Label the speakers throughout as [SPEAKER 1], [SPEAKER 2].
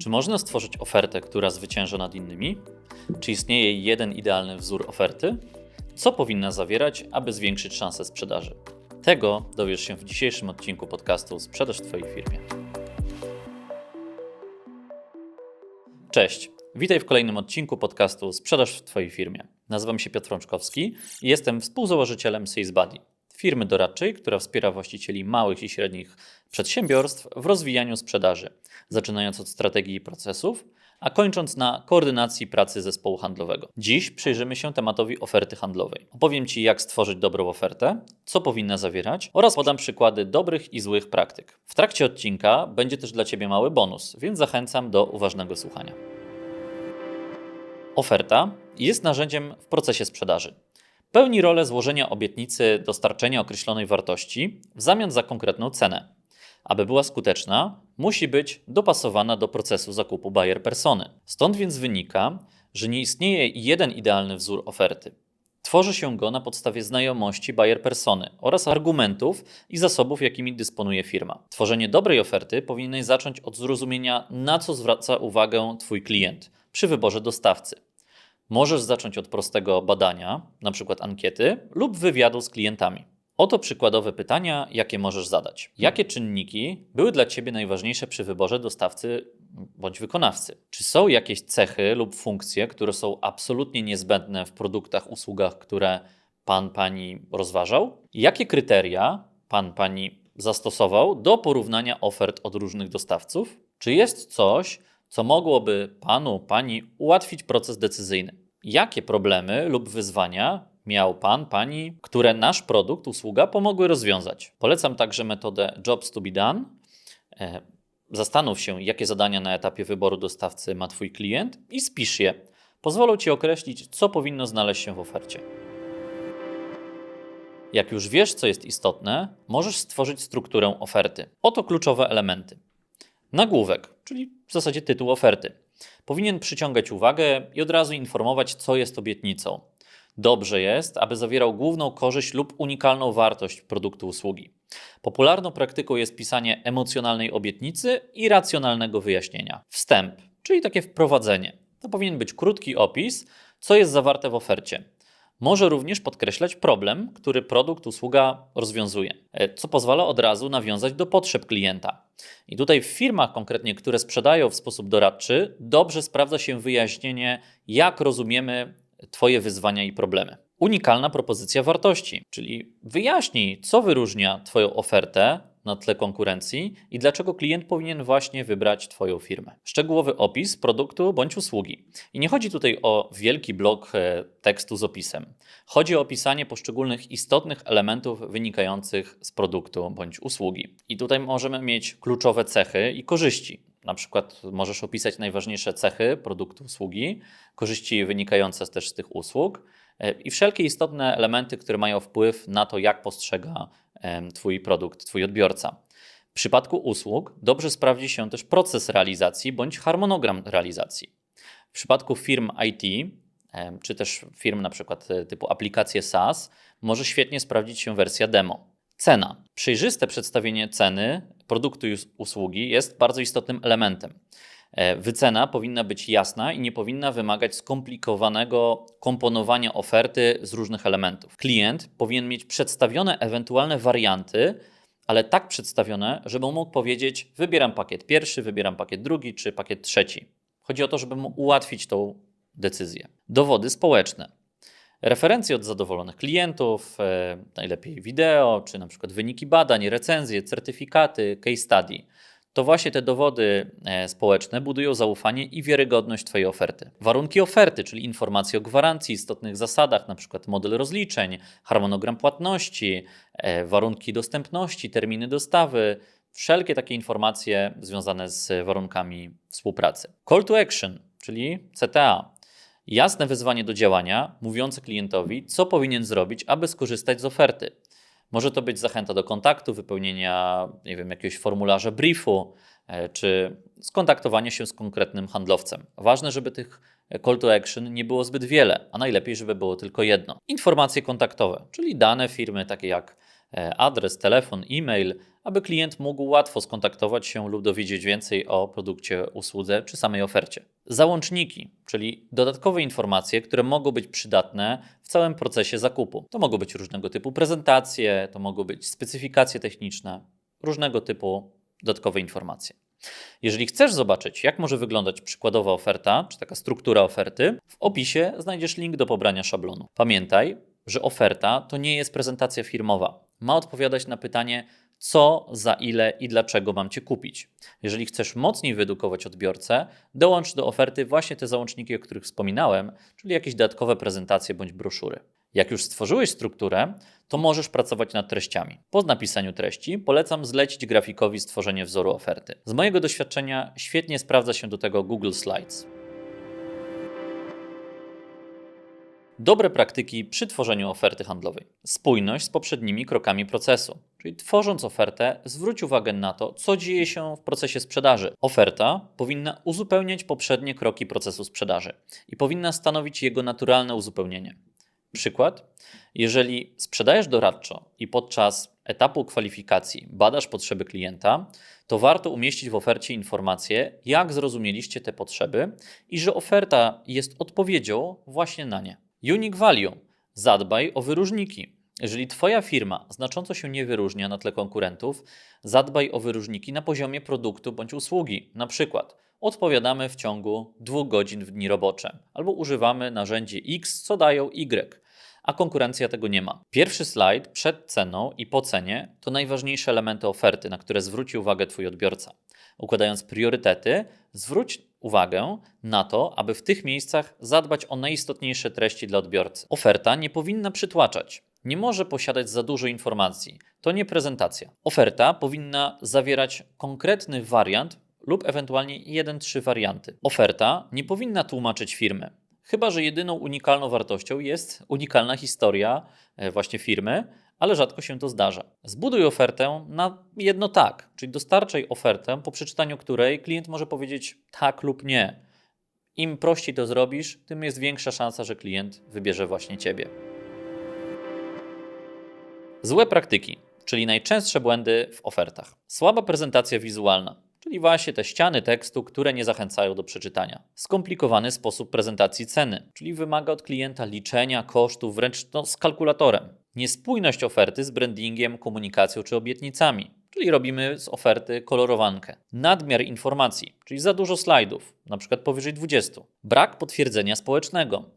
[SPEAKER 1] Czy można stworzyć ofertę, która zwycięża nad innymi? Czy istnieje jeden idealny wzór oferty? Co powinna zawierać, aby zwiększyć szanse sprzedaży? Tego dowiesz się w dzisiejszym odcinku podcastu Sprzedaż w Twojej firmie. Cześć, witaj w kolejnym odcinku podcastu Sprzedaż w Twojej firmie. Nazywam się Piotr Frączkowski i jestem współzałożycielem SalesBuddy, firmy doradczej, która wspiera właścicieli małych i średnich przedsiębiorstw w rozwijaniu sprzedaży, zaczynając od strategii i procesów, a kończąc na koordynacji pracy zespołu handlowego. Dziś przyjrzymy się tematowi oferty handlowej. Opowiem Ci, jak stworzyć dobrą ofertę, co powinna zawierać oraz podam przykłady dobrych i złych praktyk. W trakcie odcinka będzie też dla Ciebie mały bonus, więc zachęcam do uważnego słuchania. Oferta jest narzędziem w procesie sprzedaży. Pełni rolę złożenia obietnicy dostarczenia określonej wartości w zamian za konkretną cenę. Aby była skuteczna, musi być dopasowana do procesu zakupu buyer persony. Stąd więc wynika, że nie istnieje jeden idealny wzór oferty. Tworzy się go na podstawie znajomości buyer persony oraz argumentów i zasobów, jakimi dysponuje firma. Tworzenie dobrej oferty powinieneś zacząć od zrozumienia, na co zwraca uwagę Twój klient przy wyborze dostawcy. Możesz zacząć od prostego badania, np. ankiety, lub wywiadu z klientami. Oto przykładowe pytania, jakie możesz zadać. Jakie czynniki były dla Ciebie najważniejsze przy wyborze dostawcy bądź wykonawcy? Czy są jakieś cechy lub funkcje, które są absolutnie niezbędne w produktach, usługach, które Pan, Pani rozważał? Jakie kryteria Pan, Pani zastosował do porównania ofert od różnych dostawców? Czy jest coś, co mogłoby Panu, Pani ułatwić proces decyzyjny? Jakie problemy lub wyzwania miał Pan, Pani, które nasz produkt, usługa pomogły rozwiązać? Polecam także metodę Jobs to be done. E, Zastanów się, jakie zadania na etapie wyboru dostawcy ma Twój klient i spisz je. Pozwolą Ci określić, co powinno znaleźć się w ofercie. Jak już wiesz, co jest istotne, możesz stworzyć strukturę oferty. Oto kluczowe elementy. Nagłówek, czyli w zasadzie tytuł oferty. Powinien przyciągać uwagę i od razu informować, co jest obietnicą. Dobrze jest, aby zawierał główną korzyść lub unikalną wartość produktu usługi. Popularną praktyką jest pisanie emocjonalnej obietnicy i racjonalnego wyjaśnienia. Wstęp, czyli takie wprowadzenie. To powinien być krótki opis, co jest zawarte w ofercie. Może również podkreślać problem, który produkt, usługa rozwiązuje, e, co pozwala od razu nawiązać do potrzeb klienta. I tutaj w firmach konkretnie, które sprzedają w sposób doradczy, dobrze sprawdza się wyjaśnienie, jak rozumiemy Twoje wyzwania i problemy. Unikalna propozycja wartości, czyli wyjaśnij, co wyróżnia Twoją ofertę na tle konkurencji i dlaczego klient powinien właśnie wybrać Twoją firmę. Szczegółowy opis produktu bądź usługi. I nie chodzi tutaj o wielki blok e, tekstu z opisem. Chodzi o opisanie poszczególnych istotnych elementów wynikających z produktu bądź usługi. I tutaj możemy mieć kluczowe cechy i korzyści. Na przykład możesz opisać najważniejsze cechy produktu, usługi, korzyści wynikające też z tych usług i wszelkie istotne elementy, które mają wpływ na to, jak postrzega Twój produkt, Twój odbiorca. W przypadku usług dobrze sprawdzi się też proces realizacji bądź harmonogram realizacji. W przypadku firm IT, czy też firm na przykład e, typu aplikacje SaaS, może świetnie sprawdzić się wersja demo. Cena. Przejrzyste przedstawienie ceny produktu i usługi jest bardzo istotnym elementem. E, wycena powinna być jasna i nie powinna wymagać skomplikowanego komponowania oferty z różnych elementów. Klient powinien mieć przedstawione ewentualne warianty, ale tak przedstawione, żeby mógł powiedzieć: Wybieram pakiet pierwszy, wybieram pakiet drugi czy pakiet trzeci. Chodzi o to, żeby mu ułatwić tą decyzję. Dowody społeczne referencje od zadowolonych klientów, e, najlepiej wideo, czy na przykład wyniki badań, recenzje, certyfikaty, case study. To właśnie te dowody e, społeczne budują zaufanie i wiarygodność Twojej oferty. Warunki oferty, czyli informacje o gwarancji, istotnych zasadach, np. model rozliczeń, harmonogram płatności, e, warunki dostępności, terminy dostawy, wszelkie takie informacje związane z warunkami współpracy. Call to action, czyli CTA, Jasne wezwanie do działania, mówiące klientowi, co powinien zrobić, aby skorzystać z oferty. Może to być zachęta do kontaktu, wypełnienia nie wiem, jakiegoś formularza briefu, e, czy skontaktowanie się z konkretnym handlowcem. Ważne, żeby tych call to action nie było zbyt wiele, a najlepiej, żeby było tylko jedno. Informacje kontaktowe, czyli dane firmy takie jak e, adres, telefon, e-mail, aby klient mógł łatwo skontaktować się lub dowiedzieć więcej o produkcie, usłudze czy samej ofercie. Załączniki, czyli dodatkowe informacje, które mogą być przydatne w całym procesie zakupu. To mogą być różnego typu prezentacje, to mogą być specyfikacje techniczne, różnego typu dodatkowe informacje. Jeżeli chcesz zobaczyć, jak może wyglądać przykładowa oferta, czy taka struktura oferty, w opisie znajdziesz link do pobrania szablonu. Pamiętaj, że oferta to nie jest prezentacja firmowa. Ma odpowiadać na pytanie, co, za ile i dlaczego mam Cię kupić. Jeżeli chcesz mocniej wyedukować odbiorcę, dołącz do oferty właśnie te załączniki, o których wspominałem, czyli jakieś dodatkowe prezentacje bądź broszury. Jak już stworzyłeś strukturę, to możesz pracować nad treściami. Po napisaniu treści polecam zlecić grafikowi stworzenie wzoru oferty. Z mojego doświadczenia świetnie sprawdza się do tego Google Slides. Dobre praktyki przy tworzeniu oferty handlowej. Spójność z poprzednimi krokami procesu. Czyli tworząc ofertę, zwróć uwagę na to, co dzieje się w procesie sprzedaży. Oferta powinna uzupełniać poprzednie kroki procesu sprzedaży i powinna stanowić jego naturalne uzupełnienie. Przykład: jeżeli sprzedajesz doradczo i podczas etapu kwalifikacji badasz potrzeby klienta, to warto umieścić w ofercie informację, jak zrozumieliście te potrzeby i że oferta jest odpowiedzią właśnie na nie. Unique value. Zadbaj o wyróżniki. Jeżeli Twoja firma znacząco się nie wyróżnia na tle konkurentów, zadbaj o wyróżniki na poziomie produktu bądź usługi. Na przykład odpowiadamy w ciągu dwóch godzin w dni robocze albo używamy narzędzi X, co dają Y, a konkurencja tego nie ma. Pierwszy slajd przed ceną i po cenie to najważniejsze elementy oferty, na które zwróci uwagę Twój odbiorca. Układając priorytety, zwróć uwagę na to, aby w tych miejscach zadbać o najistotniejsze treści dla odbiorcy. Oferta nie powinna przytłaczać. Nie może posiadać za dużo informacji. To nie prezentacja. Oferta powinna zawierać konkretny wariant lub ewentualnie jeden, trzy warianty. Oferta nie powinna tłumaczyć firmy. Chyba, że jedyną unikalną wartością jest unikalna historia e, właśnie firmy, ale rzadko się to zdarza. Zbuduj ofertę na jedno tak, czyli dostarczaj ofertę, po przeczytaniu której klient może powiedzieć tak lub nie. Im prościej to zrobisz, tym jest większa szansa, że klient wybierze właśnie Ciebie. Złe praktyki, czyli najczęstsze błędy w ofertach. Słaba prezentacja wizualna, czyli właśnie te ściany tekstu, które nie zachęcają do przeczytania. Skomplikowany sposób prezentacji ceny, czyli wymaga od klienta liczenia kosztów wręcz no, z kalkulatorem. Niespójność oferty z brandingiem, komunikacją czy obietnicami, czyli robimy z oferty kolorowankę. Nadmiar informacji, czyli za dużo slajdów, na przykład powyżej 20. Brak potwierdzenia społecznego.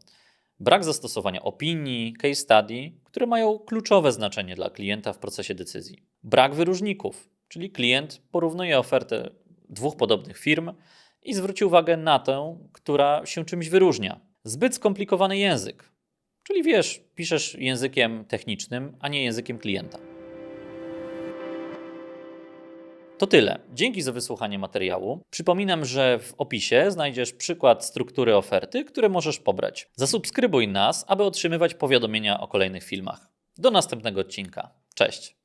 [SPEAKER 1] Brak zastosowania opinii, case study, które mają kluczowe znaczenie dla klienta w procesie decyzji. Brak wyróżników, czyli klient porównuje ofertę dwóch podobnych firm i zwróci uwagę na tę, która się czymś wyróżnia. Zbyt skomplikowany język, czyli wiesz, piszesz językiem technicznym, a nie językiem klienta. To tyle. Dzięki za wysłuchanie materiału. Przypominam, że w opisie znajdziesz przykład struktury oferty, które możesz pobrać. Zasubskrybuj nas, aby otrzymywać powiadomienia o kolejnych filmach. Do następnego odcinka. Cześć.